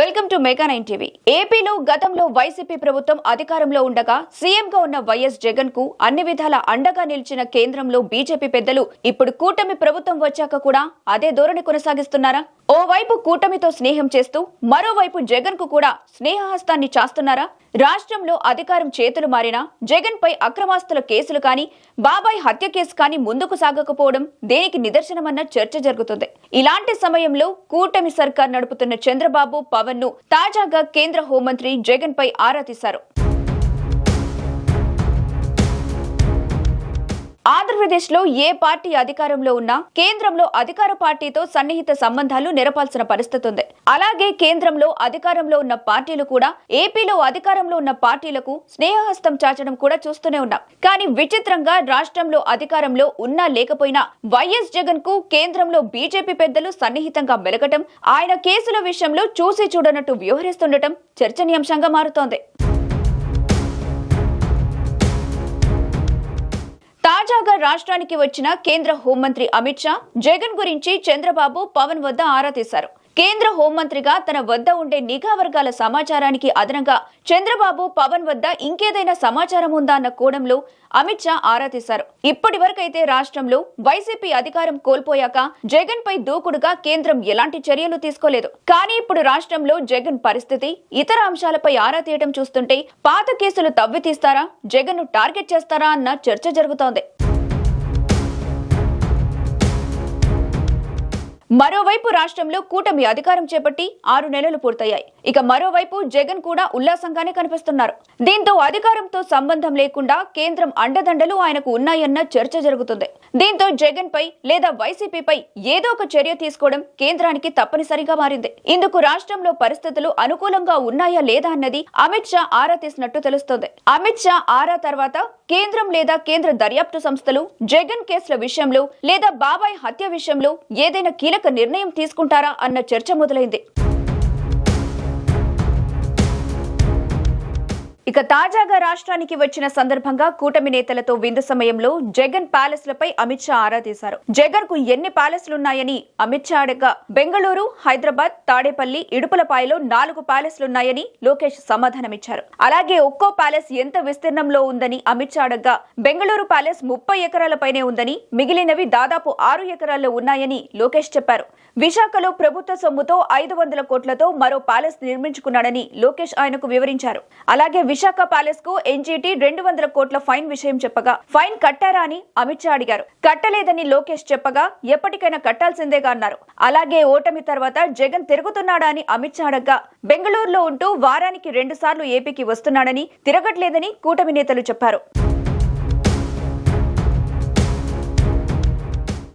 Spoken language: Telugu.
Welcome to mega nine TV. ఏపీలో గతంలో వైసీపీ ప్రభుత్వం అధికారంలో ఉండగా సీఎంగా ఉన్న వైఎస్ జగన్కు అన్ని విధాల అండగా నిలిచిన కేంద్రంలో బీజేపీ పెద్దలు ఇప్పుడు కూటమి ప్రభుత్వం వచ్చాక కూడా అదే ధోరణి కొనసాగిస్తున్నారా? ఓవైపు కూటమితో స్నేహం చేస్తూ మరోవైపు జగన్కు కూడా స్నేహహస్తాన్ని చాస్తున్నారా? రాష్ట్రంలో అధికారం చేతులు మారినా జగన్ పై అక్రమాస్తుల కేసులు కానీ బాబాయ్ హత్య కేసు కానీ ముందుకు సాగకపోవడం దేనికి నిదర్శనమన్న చర్చ జరుగుతుంది. ఇలాంటి సమయంలో కూటమి సర్కార్ నడుపుతున్న చంద్రబాబు పవన్ను తాజాగా కేంద్ర హోంమంత్రి జగన్ పై ఆరా తీశారు. ఆంధ్రప్రదేశ్లో ఏ పార్టీ అధికారంలో ఉన్నా కేంద్రంలో అధికార పార్టీతో సన్నిహిత సంబంధాలు నెరపాల్సిన పరిస్థితి ఉంది. అలాగే కేంద్రంలో అధికారంలో ఉన్న పార్టీలు కూడా ఏపీలో అధికారంలో ఉన్న పార్టీలకు స్నేహహస్తం చాచడం కూడా చూస్తూనే ఉన్నాం. కానీ విచిత్రంగా రాష్ట్రంలో అధికారంలో ఉన్నా లేకపోయినా వైఎస్ జగన్కు కేంద్రంలో బీజేపీ పెద్దలు సన్నిహితంగా మెలగటం ఆయన కేసుల విషయంలో చూసి చూడనట్టు వ్యవహరిస్తుండటం చర్చనీయాంశంగా మారుతోంది. కొత్తగా రాష్ట్రానికి వచ్చిన కేంద్ర హోంమంత్రి అమిత్ షా జగన్ గురించి చంద్రబాబు పవన్ వద్ద ఆరా తీశారు. కేంద్ర హోంమంత్రిగా తన వద్ద ఉండే నిఘా వర్గాల సమాచారానికి అదనంగా చంద్రబాబు పవన్ వద్ద ఇంకేదైనా సమాచారం ఉందా అన్న కోణంలో అమిత్ షా ఆరా తీశారు. ఇప్పటి వరకైతే రాష్ట్రంలో వైసీపీ అధికారం కోల్పోయాక జగన్ పై దూకుడుగా కేంద్రం ఎలాంటి చర్యలు తీసుకోలేదు. కానీ ఇప్పుడు రాష్ట్రంలో జగన్ పరిస్థితి ఇతర అంశాలపై ఆరా తీయడం చూస్తుంటే పాత కేసులు తవ్వి తీస్తారా జగన్ను టార్గెట్ చేస్తారా అన్న చర్చ జరుగుతోంది. మరోవైపు రాష్ట్రంలో కూటమి అధికారం చేపట్టి ఆరు నెలలు పూర్తయ్యాయి. ఇక మరోవైపు జగన్ కూడా ఉల్లాసంగానే కనిపిస్తున్నారు. దీంతో అధికారంతో సంబంధం లేకుండా కేంద్రం అండదండలు ఆయనకు ఉన్నాయన్న చర్చ జరుగుతుంది. దీంతో జగన్ పై లేదా వైసీపీపై ఏదో ఒక చర్య తీసుకోవడం కేంద్రానికి తప్పనిసరిగా మారింది. ఇందుకు రాష్ట్రంలో పరిస్థితులు అనుకూలంగా ఉన్నాయా లేదా అన్నది అమిత్ షా ఆరా తీసినట్టు తెలుస్తోంది. అమిత్ షా ఆరా తర్వాత కేంద్రం లేదా కేంద్ర దర్యాప్తు సంస్థలు జగన్ కేసుల విషయంలో లేదా బాబాయ్ హత్య విషయంలో ఏదైనా కీలక నిర్ణయం తీసుకుంటారా అన్న చర్చ మొదలైంది. ఇక తాజాగా రాష్ట్రానికి వచ్చిన సందర్భంగా కూటమి నేతలతో విందు సమయంలో జగన్ ప్యాలెస్ లపై అమిత్ షా ఆరా తీశారు. జగన్కు ఎన్ని ప్యాలెస్లున్నాయని అమిత్ షా అడగా బెంగళూరు హైదరాబాద్ తాడేపల్లి ఇడుపులపాయలో నాలుగు ప్యాలెస్లున్నాయని లోకేష్ సమాధానమిచ్చారు. అలాగే ఒక్కో ప్యాలెస్ ఎంత విస్తీర్ణంలో ఉందని అమిత్ షా అడగ్గా బెంగళూరు ప్యాలెస్ ముప్పై ఎకరాలపైనే ఉందని మిగిలినవి దాదాపు ఆరు ఎకరాల్లో ఉన్నాయని లోకేష్ చెప్పారు. విశాఖలో ప్రభుత్వ సొమ్ముతో ఐదు వందల కోట్లతో మరో ప్యాలెస్ నిర్మించుకున్నాడని లోకేష్ ఆయనకు వివరించారు. అలాగే విశాఖ ప్యాలెస్కు ఎన్జీటీ రెండు వందల కోట్ల ఫైన్ విషయం చెప్పగా ఫైన్ కట్టారా అని అమిత్ షా అడిగారు. కట్టలేదని లోకేష్ చెప్పగా ఎప్పటికైనా కట్టాల్సిందేగా అన్నారు. అలాగే ఓటమి తర్వాత జగన్ తిరుగుతున్నాడా అని అమిత్ షా అడగ్గా బెంగళూరులో ఉంటూ వారానికి రెండు సార్లు ఏపీకి వస్తున్నాడని తిరగట్లేదని కూటమి నేతలు చెప్పారు.